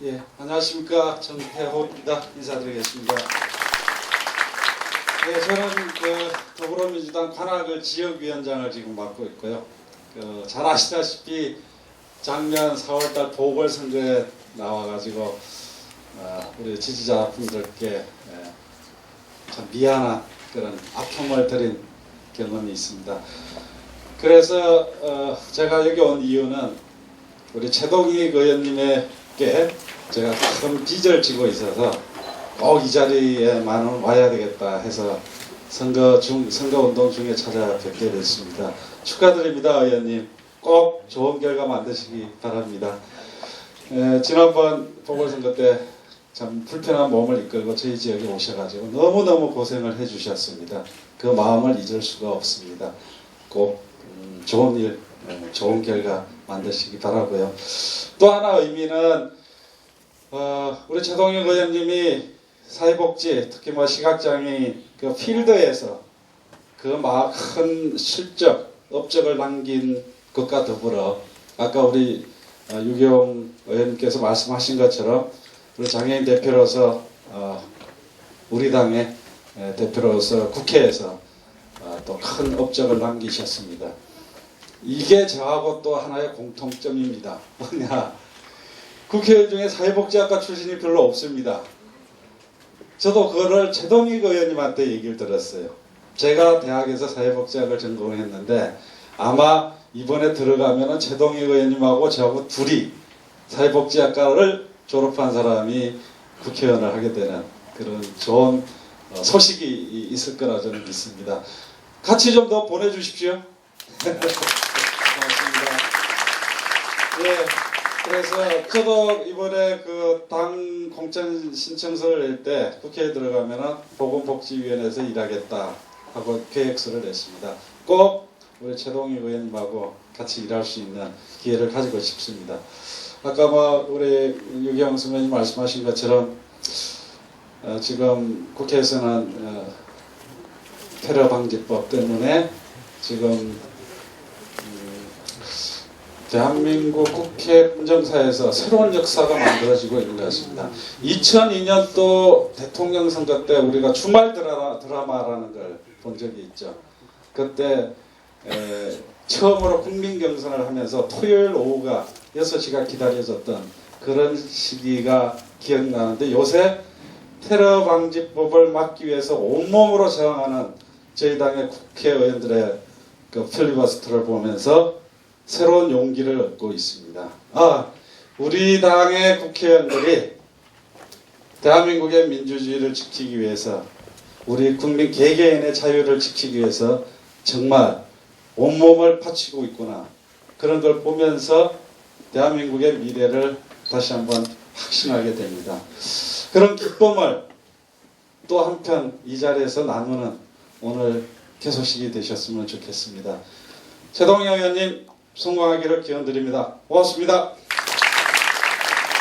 예, 안녕하십니까 정태호입니다. 인사드리겠습니다. 네, 저는 그 더불어민주당 관악을 지역위원장을 지금 맡고 있고요. 그, 잘 아시다시피 작년 4월달 보궐선거에 나와가지고 어, 우리 지지자분들께 예, 참 미안한 그런 아픔을 드린 경험이 있습니다. 그래서 어, 제가 여기 온 이유는 우리 최동희 의원님에 게 제가 큰 빚을 지고 있어서 꼭 이 자리에만은 와야 되겠다 해서 선거 중 선거 운동 중에 찾아뵙게 됐습니다. 축하드립니다, 의원님. 꼭 좋은 결과 만드시기 바랍니다. 에, 지난번 보궐선거 때 참 불편한 몸을 이끌고 저희 지역에 오셔가지고 너무너무 고생을 해주셨습니다. 그 마음을 잊을 수가 없습니다. 꼭 음, 좋은 일, 에, 좋은 결과 만드시기 바라고요. 또 하나 의미는 어, 우리 최동영 의원님이 사회복지 특히 뭐 시각장애인 그 필드에서 그큰 실적 업적을 남긴 것과 더불어 아까 우리 어, 유경 의원님께서 말씀하신 것처럼 우리 장애인 대표로서 어, 우리 당의 에, 대표로서 국회에서 어, 또큰 업적을 남기셨습니다. 이게 저하고 또 하나의 공통점입니다. 뭐냐? 국회의원 중에 사회복지학과 출신이 별로 없습니다. 저도 그거를 최동익 의원님한테 얘기를 들었어요. 제가 대학에서 사회복지학을 전공했는데 아마 이번에 들어가면은 최동익 의원님하고 저하고 둘이 사회복지학과를 졸업한 사람이 국회의원을 하게 되는 그런 좋은 어, 소식이 이- 있을 거라 저는 믿습니다. 같이 좀 더 보내주십시오. 예, 그래서 저도 이번에 그 당 공천 신청서를 낼 때 국회에 들어가면은 보건복지위원회에서 일하겠다 하고 계획서를 냈습니다. 꼭 우리 최동희 의원님하고 같이 일할 수 있는 기회를 가지고 싶습니다. 아까 뭐 우리 유경 선배님 말씀하신 것처럼 어, 지금 국회에서는 어, 테러 방지법 때문에 지금 음, 대한민국 국회 운정사에서 새로운 역사가 만들어지고 있는 것 같습니다. 2002년 또 대통령 선거 때 우리가 주말 드라마, 드라마라는 걸 본 적이 있죠. 그때 에, 처음으로 국민 경선을 하면서 토요일 오후가 6시가 기다려졌던 그런 시기가 기억나는데 요새 테러 방지법을 막기 위해서 온몸으로 저항하는 저희 당의 국회의원들의 그 필리버스터를 보면서 새로운 용기를 얻고 있습니다. 아, 우리 당의 국회의원들이 대한민국의 민주주의를 지키기 위해서 우리 국민 개개인의 자유를 지키기 위해서 정말 온몸을 바치고 있구나. 그런 걸 보면서 대한민국의 미래를 다시 한번 확신하게 됩니다. 그런 기쁨을 또 한편 이 자리에서 나누는 오늘 개소식이 되셨으면 좋겠습니다. 최동영 의원님 성공하기를 기원드립니다. 고맙습니다.